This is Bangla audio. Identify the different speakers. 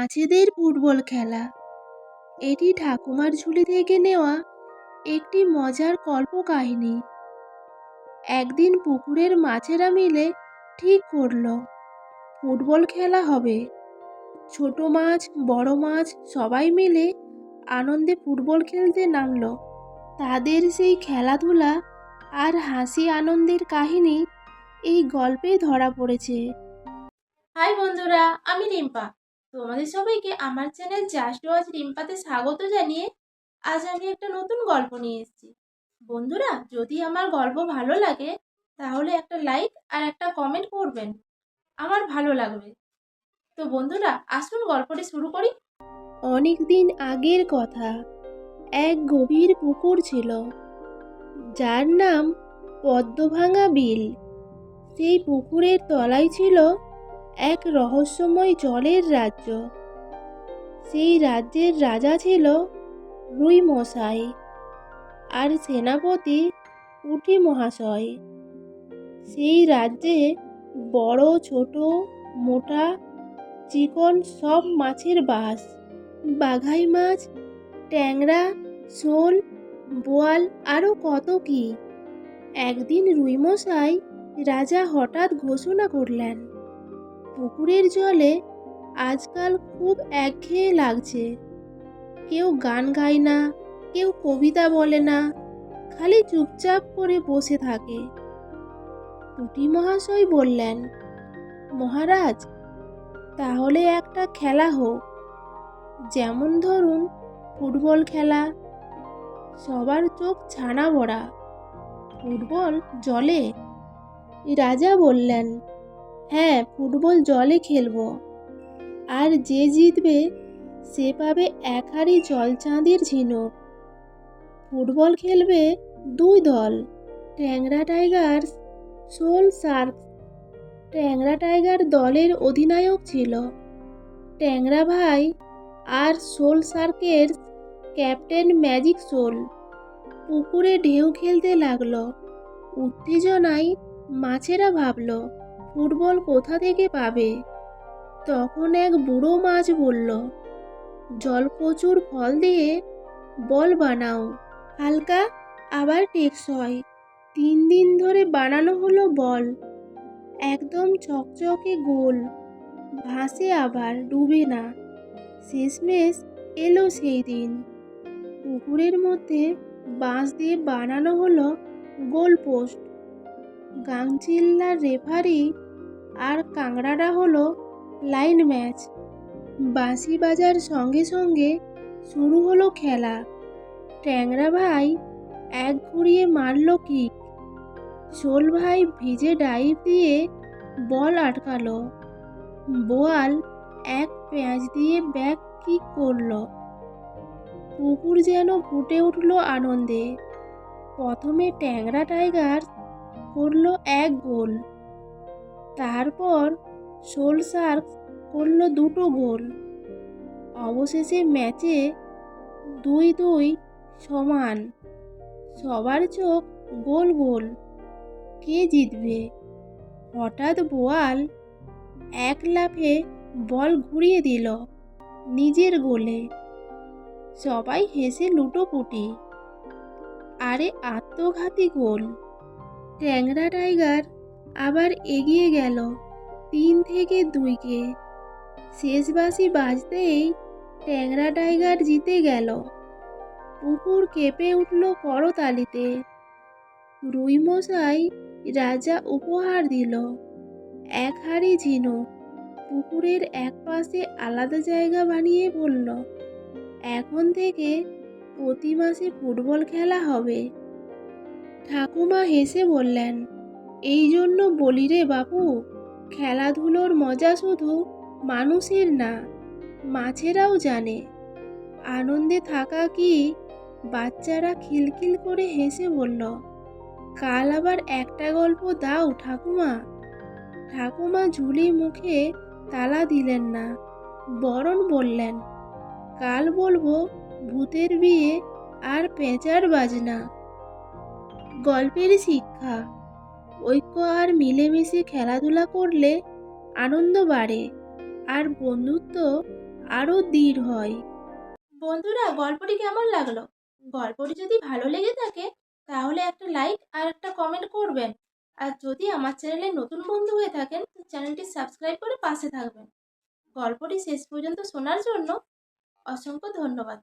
Speaker 1: মাছেদের ফুটবল খেলা। এটি ঠাকুমার ঝুলি থেকে নেওয়া একটি মজার কল্পকাহিনী। একদিন পুকুরের মাছেরা মিলে ঠিক করল, ফুটবল খেলা হবে। ছোট মাছ, বড় মাছ সবাই মিলে আনন্দে ফুটবল খেলতে নামল। তাদের সেই খেলাধুলা আর হাসি আনন্দের কাহিনী এই গল্পে ধরা পড়েছে।
Speaker 2: হাই বন্ধুরা, আমি রিম্পা। তোমাদের সবাইকে আমার চ্যানেল জাস্ট ওয়াচ রিম্পাতে স্বাগত জানিয়ে আজ আমি একটা নতুন গল্প নিয়ে এসেছি। বন্ধুরা, যদি আমার গল্প ভালো লাগে, তাহলে একটা লাইক আর একটা কমেন্ট করবেন। আমার ভালো লাগবে। তো বন্ধুরা, আসুন গল্পটি শুরু করি।
Speaker 1: অনেক দিন আগের কথা। এক গভীর পুকুর ছিল। যার নাম পদ্মভাঙা বিল। সেই পুকুরের তলায় ছিল এক রহস্যময় জলের রাজ্য। সেই রাজ্যের রাজা ছিল রুই মশাই আর সেনাপতি পুঁটি মহাশয়। সেই রাজ্যে বড়, ছোট, মোটা, চিকন সব মাছের বাস। বাঘাই মাছ, ট্যাংরা, শোল, বোয়াল আরও কত কি। একদিন রুইমশাই রাজা হঠাৎ ঘোষণা করলেন পুকুরের জলে আজকাল খুব একঘেয়ে লাগছে। কেউ গান গায় না, কেউ কবিতা বলে না, খালি চুপচাপ করে বসে থাকে। পুটি মহাশয় বললেন, মহারাজ, তাহলে একটা খেলা হোক। যেমন ধরুন, ফুটবল খেলা। সবার চোখ ছানা বড়া ফুটবল জলে। রাজা বললেন হ্যাঁ ফুটবল জলে খেলব। আর যে জিতবে, সে পাবে এক হাঁড়ি জল চাঁদির ঝিনুক। ফুটবল খেলবে দুই দল, Tangra Tigers, Shol Shark Tangra Tiger দলের অধিনায়ক ছিল। ট্যাংরা ভাই আর সোল শার্কের ক্যাপ্টেন ম্যাজিক সোল পুকুরে ঢেউ খেলতে লাগল। উত্তেজনায় মাছেরা ভাবলো ফুটবল কোথা থেকে পাবে? তখন এক বুড়ো মাছ বলল জল প্রচুর ফল দিয়ে বল বানাও। হালকা, আবার টেকসই। তিন দিন ধরে বানানো হলো বল। একদম চকচকে গোল। ভাসে আবার, ডুবে না। শেষমেশ এলো সেই দিন। পুকুরের মধ্যে বাঁশ দিয়ে বানানো হলো গোল পোস্ট। গাংচিল্লার রেফারি আর কাংড়ারা হলো লাইন ম্যাচ। বাঁশি বাজার সঙ্গে সঙ্গে শুরু হলো খেলা। ট্যাংরা ভাই এক ঘুরিয়ে মারল কিক শোল ভাই ভিজে ডাইভ দিয়ে বল আটকালো। বোয়াল এক প্যাঁচ দিয়ে ব্যাক কিক করল। পুকুর যেন ফুটে উঠল আনন্দে। প্রথমে ট্যাংরা টাইগার করল এক গোল। তারপর শোল শার্ক করল দুটো গোল। অবশেষে ম্যাচে দুই দুই সমান। সবার চোখ গোল গোল। কে জিতবে? হঠাৎ বোয়াল এক লাফে বল ঘুরিয়ে দিল নিজের গোলে। সবাই হেসে লুটোপুটি। আরে আত্মঘাতী গোল। ট্যাংরা টাইগার আবার এগিয়ে গেল তিন থেকে দুইকে। শেষ বাসি বাজতেই ট্যাংরা টাইগার জিতে গেল। পুকুর কেঁপে উঠল করতালিতে। রুইমশাই রাজা উপহার দিল। এক হাড়ি ঝিনুক পুকুরের এক পাশে আলাদা জায়গা বানিয়ে বলল, এখন থেকে প্রতি মাসে ফুটবল খেলা হবে। ঠাকুমা হেসে বললেন, এই জন্য বলি রে বাপু, খেলাধুলোর মজা শুধু মানুষের না, মাছেরাও জানে। আনন্দে থাকা কি? বাচ্চারা খিলখিল করে হেসে বলল, কাল আবার একটা গল্প দাও ঠাকুমা। ঠাকুমা ঝুলি মুখে তালা দিলেন না, বরণ বললেন, কাল বলব ভূতের বিয়ে আর পেঁচার বাজনা। গল্পের শিক্ষা। ঐক্য আর মিলেমিশে খেলাধুলা করলে আনন্দ বাড়ে আর বন্ধুত্ব আরও দৃঢ় হয়।
Speaker 2: বন্ধুরা, গল্পটি কেমন লাগল? গল্পটি যদি ভালো লেগে থাকে, তাহলে একটা লাইক আর একটা কমেন্ট করবেন। আর যদি আমার চ্যানেলে নতুন বন্ধু হয়ে থাকেন চ্যানেলটি সাবস্ক্রাইব করে পাশে থাকবেন। গল্পটি শেষ পর্যন্ত শোনার জন্য অসংখ্য ধন্যবাদ।